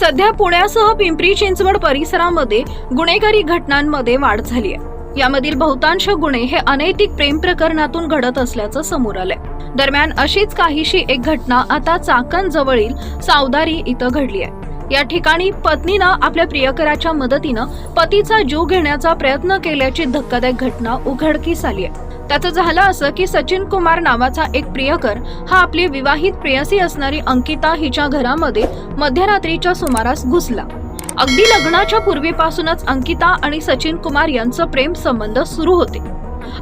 सध्या पुण्यासह पिंपरी चिंचवड परिसरामध्ये गुन्हेगारी घटनांमध्ये वाढ झाली आहे. यामधील बहुतांश गुन्हे हे अनैतिक प्रेम प्रकरणातून घडत असल्याचं समोर आलंय. दरम्यान अशीच काहीशी एक घटना आता चाकण जवळील सावदारी इथं घडली आहे. या ठिकाणी पत्नीनं आपल्या प्रियकराच्या मदतीनं पतीचा जीव घेण्याचा प्रयत्न केल्याची धक्कादायक घटना उघडकीस आली आहे. त्याचं झालं असं की सचिन कुमार नावाचा एक प्रियकर हा आपली विवाहित प्रेयसी असणारी अंकिता हिच्या घरामध्ये मध्यरात्रीच्या सुमारास घुसला. अगदी लग्नाच्या पूर्वीपासूनच अंकिता आणि सचिन कुमार यांचं प्रेम संबंध सुरू होते.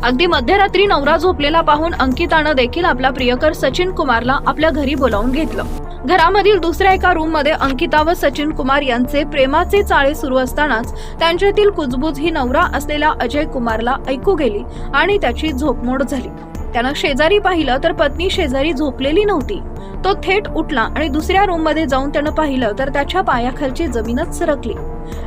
अगदी मध्यरात्री नवरा झोपलेला पाहून अंकितानं देखील आपला प्रियकर सचिन कुमारला आपल्या घरी बोलावून घेतलं. घरामधील दुसऱ्या एका रूममध्ये अंकिता व सचिन कुमार यांचे प्रेमाचे चाळे सुरू असतानाच त्यांच्यातील कुजबुज ही नवरा असलेल्या अजय कुमारला ऐकू गेली आणि त्याची झोपमोड झाली. त्यानं शेजारी पाहिलं तर पत्नी शेजारी झोपलेली नव्हती. तो थेट उठला आणि दुसऱ्या रूममध्ये जाऊन त्यानं पाहिलं तर त्याच्या पायाखालची जमीनच सरकली.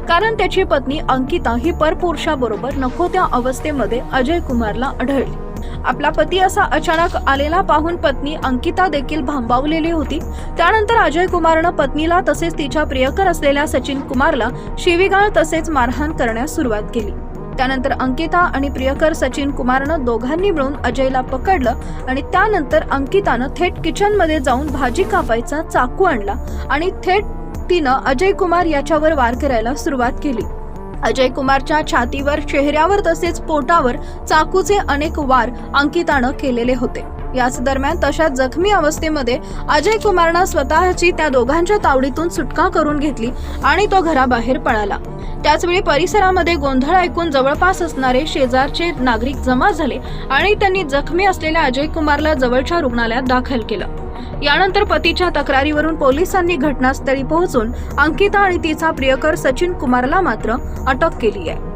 कारण त्याची पत्नी अंकिता ही परपुरुषाबरोबर नको त्या अवस्थेमध्ये अजय कुमारला आढळली. आपला पती असा अचानक आलेला पाहून पत्नी अंकिता देखील भांबावलेली होती. त्यानंतर अजय कुमारनं पत्नीला तसेच तिच्या प्रियकर असलेल्या सचिन कुमारला शिवीगाळ तसेच मारहाण करण्यास सुरुवात केली. त्यानंतर अंकिता आणि प्रियकर सचिन कुमारनं दोघांनी मिळून अजयला पकडलं आणि त्यानंतर अंकितानं थेट किचनमध्ये जाऊन भाजी कापायचा चाकू आणला आणि थेट तिनं अजय कुमार याच्यावर वार करायला सुरुवात केली. अजय कुमारच्या छातीवर चेहऱ्यावर तसेच पोटावर चाकूचे अनेक वार अंकितानं केलेले होते. याच दरम्यान तशा जखमी अवस्थेमध्ये अजय कुमारनं स्वतःची त्या दोघांच्या तावडीतून सुटका करून घेतली आणि तो घराबाहेर पळाला. त्याचवेळी परिसरामध्ये गोंधळ ऐकून जवळपास असणारे शेजारचे नागरिक जमा झाले आणि त्यांनी जखमी असलेल्या अजय कुमारला जवळच्या रुग्णालयात दाखल केलं. यानंतर पतीच्या तक्रारीवरून पोलिसांनी घटनास्थळी पोहोचून अंकिता आणि तिचा प्रियकर सचिन कुमारला मात्र अटक केली आहे.